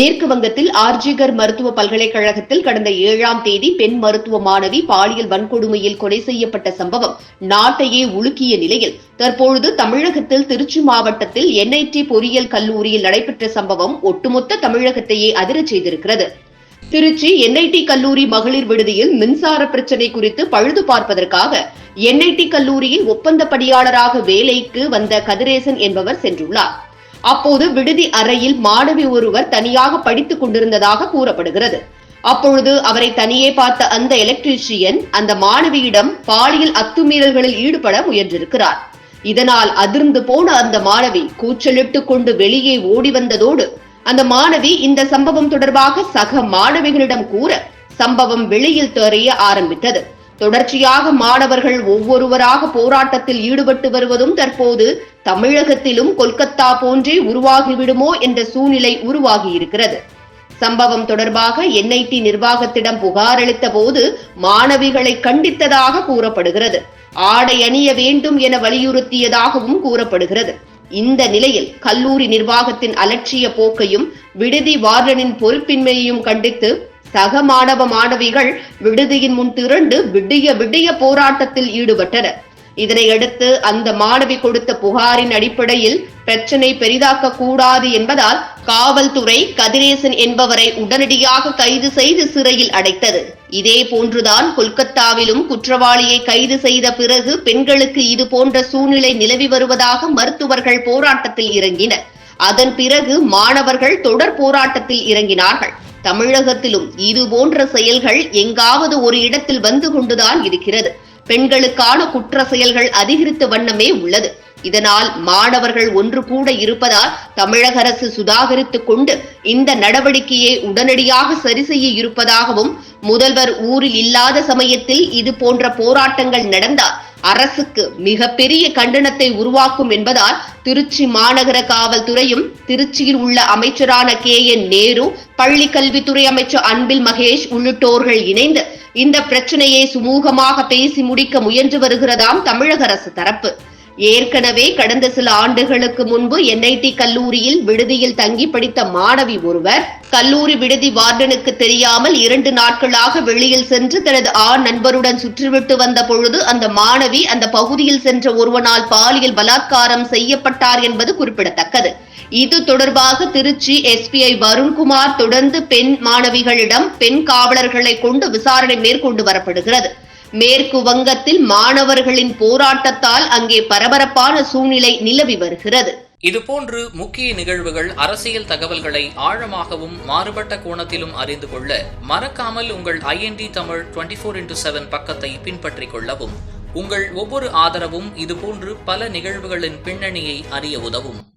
மேற்கு வங்கத்தில் ஆர்ஜிகர் மருத்துவ பல்கலைக்கழகத்தில் கடந்த ஏழாம் தேதி பெண் மருத்துவ மாணவி பாலியல் வன்கொடுமையில் கொலை செய்யப்பட்ட சம்பவம் நாட்டையே உலுக்கிய நிலையில் தற்பொழுது தமிழகத்தில் திருச்சி மாவட்டத்தில் என்ஐடி பொறியியல் கல்லூரியில் நடைபெற்ற சம்பவம் ஒட்டுமொத்த தமிழகத்தையே அதிரச் செய்திருக்கிறது. திருச்சி என்ஐடி கல்லூரி மகளிர் விடுதியில் மின்சார பிரச்சினை குறித்து பழுது பார்ப்பதற்காக என்ஐடி கல்லூரியில் ஒப்பந்த பணியாளராக வேலைக்கு வந்த கதிரேசன் என்பவர் சென்றுள்ளார். அப்போது விடுதி அறையில் மாணவி ஒருவர் தனியாக படித்துக் கொண்டிருந்ததாக கூறப்படுகிறது. அப்பொழுது அவரை தனியே பார்த்த அந்த எலக்ட்ரீஷியன் அந்த மாணவியிடம் பாலியல் அத்துமீறல்களில் ஈடுபட முயன்றிருக்கிறார். இதனால் அதிர்ந்து போன அந்த மாணவி கூச்சலிட்டுக் கொண்டு வெளியே ஓடி வந்ததோடு அந்த மாணவி இந்த சம்பவம் தொடர்பாக சக மாணவிகளிடம் கூற சம்பவம் வெளியில் தெரிய ஆரம்பித்தது. தொடர்ச்சியாக மாணவர்கள் ஒவ்வொருவராக போராட்டத்தில் ஈடுபட்டு வருவதும் தற்போது தமிழகத்திலும் கொல்கத்தா போன்றே உருவாகிவிடுமோ என்ற சூழ்நிலை உருவாகியிருக்கிறது. சம்பவம் தொடர்பாக என்ஐடி நிர்வாகத்திடம் புகார் அளித்த போது மாணவிகளை கண்டித்ததாக கூறப்படுகிறது. ஆடை அணிய வேண்டும் என வலியுறுத்தியதாகவும் கூறப்படுகிறது. இந்த நிலையில் கல்லூரி நிர்வாகத்தின் அலட்சிய போக்கையும் விடுதி வார்டனின் பொறுப்பின்மையையும் கண்டித்து சக மாணவ மாணவிகள் விடுதியின் முன் திரண்டு விடிய விடிய போராட்டத்தில் ஈடுபட்டனர். இதனையடுத்து அந்த மாணவி கொடுத்த புகாரின் அடிப்படையில் பிரச்சனை பெரிதாக்க கூடாது என்பதால் காவல்துறை கதிரேசன் என்பவரை உடனடியாக கைது செய்து சிறையில் அடைத்தது. இதே போன்றுதான் கொல்கத்தாவிலும் குற்றவாளியை கைது செய்த பிறகு பெண்களுக்கு இது போன்ற சூழ்நிலை நிலவி வருவதாக மருத்துவர்கள் போராட்டத்தில் இறங்கினர். அதன் பிறகு மாணவர்கள் தொடர் போராட்டத்தில் இறங்கினார்கள். தமிழகத்திலும் இது போன்ற செயல்கள் எங்காவது ஒரு இடத்தில் வந்து கொண்டுதான் இருக்கிறது. பெண்களுக்கான குற்ற செயல்கள் அதிகரித்த வண்ணமே உள்ளது. இதனால் மாணவர்கள் ஒன்று கூட இருப்பதால் தமிழக அரசு சுதாகரித்துக் கொண்டு இந்த நடவடிக்கையை உடனடியாக சரி செய்ய இருப்பதாகவும் முதல்வர் ஊரில் இல்லாத சமயத்தில் இது போன்ற போராட்டங்கள் நடந்தால் அரசுக்கு மிகப்பெரிய கண்டனத்தை உருவாக்கும் என்பதால் திருச்சி மாநகர காவல்துறையும் திருச்சியில் உள்ள அமைச்சரான கே என் நேரு பள்ளி கல்வித்துறை அமைச்சர் அன்பில் மகேஷ் உள்ளிட்டோர்கள் இணைந்து இந்த பிரச்சனையை சுமூகமாக பேசி முடிக்க முயன்று வருகிறதாம் தமிழக அரசு தரப்பு. ஏற்கனவே கடந்த சில ஆண்டுகளுக்கு முன்பு என்ஐடி கல்லூரியில் விடுதியில் தங்கி படித்த மாணவி ஒருவர் கல்லூரி விடுதி வார்டனுக்கு தெரியாமல் இரண்டு நாட்களாக வெளியில் சென்று தனது ஆண் நண்பருடன் சுற்றிவிட்டு வந்த பொழுது அந்த மாணவி அந்த பகுதியில் சென்ற ஒருவனால் பாலியல் பலாத்காரம் செய்யப்பட்டார் என்பது குறிப்பிடத்தக்கது. இது தொடர்பாக திருச்சி எஸ்பிஐ வருண்குமார் தொடர்ந்து பெண் மாணவிகளிடம் பெண் காவலர்களை கொண்டு விசாரணை மேற்கொண்டு வரப்படுகிறது. மேற்கு வங்கத்தில் மாணவர்களின் போராட்டத்தால் அங்கே பரபரப்பான சூழ்நிலை நிலவி வருகிறது. இதுபோன்று முக்கிய நிகழ்வுகள் அரசியல் தகவல்களை ஆழமாகவும் மாறுபட்ட கோணத்திலும் அறிந்து கொள்ள மறக்காமல் உங்கள் INT Tamil twenty four into seven பக்கத்தை பின்பற்றிக் கொள்ளவும். உங்கள் ஒவ்வொரு ஆதரவும் இதுபோன்று பல நிகழ்வுகளின் பின்னணியை அறிய உதவும்.